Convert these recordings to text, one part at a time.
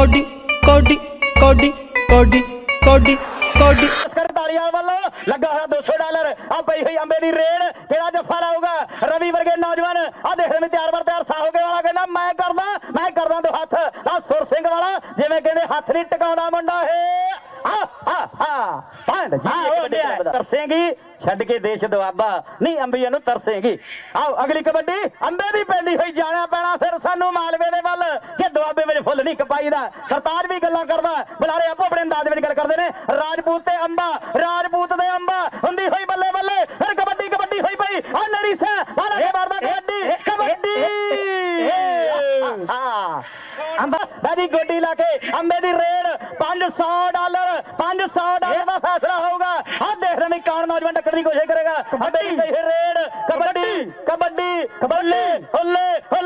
Cody ਕੋਡੀ ਕੋਡੀ ਕੋਡੀ ਕੋਡੀ ਕੋਡੀ। ਅਸਕਰ ਢਾਲੀਵਾਲ ਵੱਲੋਂ। ਲੱਗਾ ਹੋਇਆ 200 ਡਾਲਰ। ਆ ਪਈ ਹੋਈ ਅੰਬੇ ਦੀ ਰੇਡ। ਕਿਹੜਾ ਜੱਫਾ ਲਾਊਗਾ ਰਵੀ ਵਰਗੇ ਨੌਜਵਾਨ। ਆ ਦੇਖ ਲੈ ਤਿਆਰ ਬਰ ਤਿਆਰ ਸਾਹੋਗੇ ਵਾਲਾ ਕਹਿੰਦਾ ਮੈਂ ਕਰਦਾ ਮੈਂ ਕਰਦਾ ਦੋ ਹੱਥ। ਆ ਸੁਰ ਸਿੰਘ ਵਾਲਾ ਜਿਵੇਂ ਕਹਿੰਦੇ ਹੱਥ ਨਹੀਂ ਟਿਕਾਉਂਦਾ ਮੁੰਡਾ ਇਹ। ਆ ਆ ਆ ਪੰਡ ਜੀ ਤਰਸੇਗੀ ਛੱਡ ਕੇ ਦੇਸ਼ ਦੁਆਬਾ। ਨਹੀਂ ਅੰਬੀਆਂ ਨੂੰ ਤਰਸੇਗੀ। ਆਓ ਅਗਲੀ ਕਬੱਡੀ ਅੰਬੇ ਦੀ ਪੈਂਦੀ ਹੋਈ ਜਾਣਾ ਪੈਣਾ ਫਿਰ ਸਾਨੂੰ ਮਾਲਵੇ ਦੇ ਵੱਲ। ਕਿ ਨਹੀਂ ਕਪਾਈਦਾ ਸਰਤਾਜ ਵੀ ਗੱਲਾਂ ਕਰਦਾ ਬੁਲਾਰੇ ਆਪੋ ਆਪਣੇ ਅੰਦਾਜ਼ ਵਿੱਚ ਗੱਲ ਕਰਦੇ ਨੇ। ਰਾਜਪੂਤ ਤੇ ਅੰਬਾ, ਰਾਜਪੂਤ ਦੇ ਅੰਬਾ। ਹੁੰਦੀ ਹੋਈ ਬੱਲੇ ਬੱਲੇ, ਫਿਰ ਕਬੱਡੀ ਕਬੱਡੀ ਹੋਈ ਪਈ। ਆ ਨਰੀ ਸਾ ਵਾਲਾ ਕੇ ਮਾਰਦਾ ਕਬੱਡੀ ਕਬੱਡੀ! ਅੰਬਾ ਬੈਦੀ ਗੋਡੀ ਲਾ ਕੇ, ਅੰਬੇ ਦੀ ਰੇਡ 500 ਡਾਲਰ 500 ਡਾਲਰ ਦਾ ਫੈਸਲਾ ਹੋਊਗਾ। ਆ ਦੇਖ ਰਹੇ ਨੇ ਕੌਣ ਨੌਜਵਾਨ ਟੱਕਰ ਦੀ ਕੋਸ਼ਿਸ਼ ਕਰੇਗਾ। ਕਬੱਡੀ ਦੀ ਰੇਡ, ਕਬੱਡੀ ਕਬੱਡੀ ਕਬੱਡੀ ਹੁੱਲੇ ਹੁਲਾਰੇ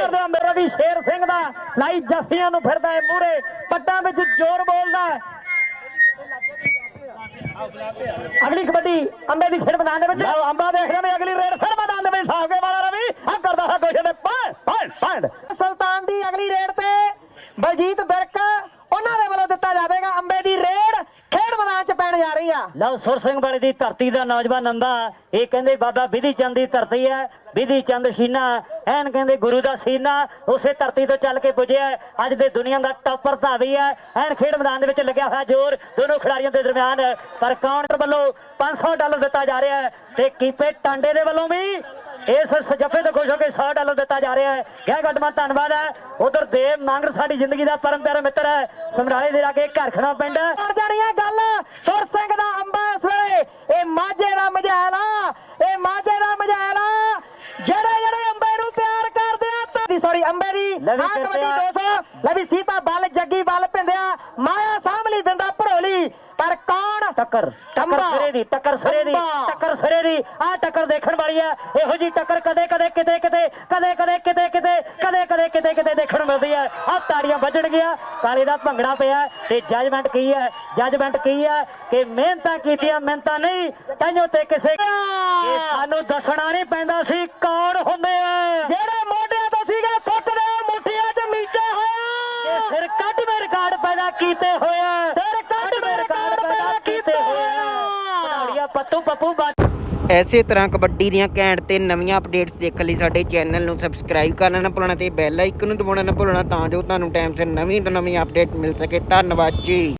ਤਾੜੀਆਂ ਮਾਰਦੇ ਅੰਬੇ ਰਵੀ ਸ਼ੇਰ ਸਿੰਘ ਦਾ। ਲਾਈ ਜੱਫੀਆਂ ਨੂੰ ਫਿਰਦਾ ਹੈ ਮੂਰੇ ਪੱਟਾਂ ਵਿੱਚ ਜ਼ੋਰ ਬੋਲਦਾ ਹੈ ਅਗਲੀ ਕਬੱਡੀ ਅੰਬੇ ਦੀ ਖੇਡ ਮੈਦਾਨ ਦੇ ਵਿੱਚ। ਅੰਬਾ ਦੇਖ ਰਹੇ ਨੇ ਅਗਲੀ ਰੇਡ ਫਿਰ ਮੈਦਾਨ ਦੇ ਵਿੱਚ। ਸਾਹਗੇ ਵਾਲਾ ਰਵੀ ਆ ਕਰਦਾ ਹੈ ਕੋਸ਼ਿਸ਼ ਤੇ ਪੰਡ ਪੰਡ ਪੰਡ ਸੁਲਤਾਨ ਦੀ ਅਗਲੀ ਰੇਡ ਤੇ ਬਲਜੀਤ ਬਿਰਕ ਉਹਨਾਂ ਦੇ ਵੱਲੋਂ ਦਿੱਤਾ ਜਾਵੇਗਾ ਅੰਬੇ ਦੀ ਰੇਡ ਖੇਡ ਮੈਦਾਨ 'ਚ ਪੈਣ ਜਾ ਰਹੀ ਆ ਲਓ ਸੁਰ ਸਿੰਘ ਵਾਲੇ ਦੀ ਧਰਤੀ ਦਾ ਨੌਜਵਾਨ ਨੰਦਾ, ਇਹ ਕਹਿੰਦੇ ਬਾਬਾ ਵਿਧੀ ਚੰਦ ਦੀ ਧਰਤੀ ਹੈ, ਵਿਧੀ ਚੰਦ ਸ਼ੀਨਾ, ਐਨ ਕਹਿੰਦੇ ਗੁਰੂ ਦਾ ਸੀਨਾ, ਉਸੇ ਧਰਤੀ ਤੋਂ ਚੱਲ ਕੇ ਪੁੱਜਿਆ, ਅੱਜ ਦੇ ਦੁਨੀਆ ਦਾ ਟਾਪਰ ਧਾਵੀ ਹੈ, ਐਨ ਖੇਡ ਮੈਦਾਨ ਦੇ ਵਿੱਚ ਲੱਗਿਆ ਹੋਇਆ ਜ਼ੋਰ, ਦੋਨੋਂ ਖਿਡਾਰੀਆਂ ਦੇ ਦਰਮਿਆਨ, ਪਰ ਕਾਊਂਟਰ ਵੱਲੋਂ 500 ਡਾਲਰ ਦਿੱਤਾ ਜਾ ਰਿਹਾ ਹੈ, ਤੇ ਕੀਪੇ ਟਾਂਡੇ ਦੇ ਵੱਲੋਂ ਵੀ, ਇਸ ਸਜਫੇ ਤੋਂ ਖੁਸ਼ ਹੋ ਕੇ 100 ਡਾਲਰ ਦਿੱਤਾ ਜਾ ਰਿਹਾ ਹੈ। ਗਹਿ ਗੱਡਮਾ ਧੰਨਵਾਦ ਹੈ। ਉਧਰ ਦੇਵ ਮੰਗੜ ਸਾਡੀ ਜ਼ਿੰਦਗੀ ਦਾ ਪਰਮ ਪਿਆਰਾ ਮਿੱਤਰ ਹੈ। ਸਮਰਾਲੇ ਦੇ ਲਾਗੇ ਘਰਖਣਾ ਪਿੰਡ ਹੈ ਬਣ ਜਾਣੀ ਆ ਗੱਲ ਸੁਰ ਸਿੰਘ ਦਾ ਅੰਬਾ ਇਸ ਵੇਲੇ ਇਹ ਮਾਝੇ ਦਾ ਮਝੈਲ ਆ ਇਹ ਮਾਝੇ ਦਾ ਮਝੈਲ ਆ ਜਿਹੜੇ ਜਿਹੜੇ ਅੰਬੇ ਨੂੰ ਪਿਆਰ ਕਰਦੇ ਆ ਤਾਂ ਦੀ ਸੌਰੀ ਅੰਬੇ ਦੀ ਕਬੱਡੀ ਪਿਆਰ। 200 ਲੈ ਵੀ ਸੀਤਾ ਬੱਲ ਜੱਗੀ ਬੱਲ ਪਿੰਦਿਆ। ਮਾਇਆ ਸਾਹਮਲੀ ਬਿੰਦਾ ਭੜੋਲੀ। ਪਰ ਕੌਣ? ਟੱਕਰ ਟੱਕਰ। ਸਿਰੇ ਦੀ ਟੱਕਰ ਸਿਰੇ ਦੀ। ਟੱਕਰ ਸਿਰੇ ਦੀ। ਆ ਟੱਕਰ ਦੇਖਣ ਵਾਲੀ ਹੈ। ਇਹੋ ਜੀ ਟੱਕਰ ਕਦੇ ਕਦੇ ਕਿਤੇ ਕਿਤੇ ਕਦੇ ਕਦੇ ਕਿਤੇ ਕਿਤੇ ਕਦੇ ਕਦੇ ਕਿਤੇ ਕਿਤੇ ਦੇਖਣ ਮਿਲਦੀ ਹੈ। ਆ ਤਾੜੀਆਂ ਵੱਜਣ ਗਿਆ। ਕਾਲੇ ਦਾ ਭੰਗੜਾ ਪਿਆ ਤੇ ਜੱਜਮੈਂਟ ਕੀ ਹੈ? ਜੱਜਮੈਂਟ ਕੀ ਹੈ? ਕਿ ਮਿਹਨਤਾਂ ਕੀਤੀਆਂ ਮਿਹਨਤਾਂ ਨਹੀਂ। ਤਾਈਓ ਤੇ ਕਿਸੇ ਇਹ ਸਾਨੂੰ ਦੱਸਣਾ ਨਹੀਂ ਪੈਂਦਾ ਸੀ ਕੌਣ ਹੁੰਦੇ ਆ। ਕੀਤੇ ਹੋਇਆ ਸਿਰ ਕੱਢ ਮੇ ਰਿਕਾਰਡ ਪੈਦਾ ਕੀਤੇ ਹੋਇਆ। ਖਿਡਾਰੀਆਂ ਪੱਤੂ ਪੱਪੂ ਬਾ ਐਸੇ ਤਰ੍ਹਾਂ ਕਬੱਡੀ ਦੀਆਂ ਘੈਂਟ ਤੇ ਨਵੀਆਂ ਅਪਡੇਟਸ ਦੇਖਣ ਲਈ ਸਾਡੇ ਚੈਨਲ ਨੂੰ ਸਬਸਕ੍ਰਾਈਬ ਕਰਨਾ ਨਾ ਭੁੱਲਣਾ ਤੇ ਬੈਲ ਆਈਕਨ ਨੂੰ ਦਬਾਉਣਾ ਨਾ ਭੁੱਲਣਾ ਤਾਂ ਜੋ ਤੁਹਾਨੂੰ ਟਾਈਮ ਸਿਰ ਨਵੀਂ ਤੋਂ ਨਵੀਂ ਅਪਡੇਟ ਮਿਲ ਸਕੇ। ਧੰਨਵਾਦ ਜੀ।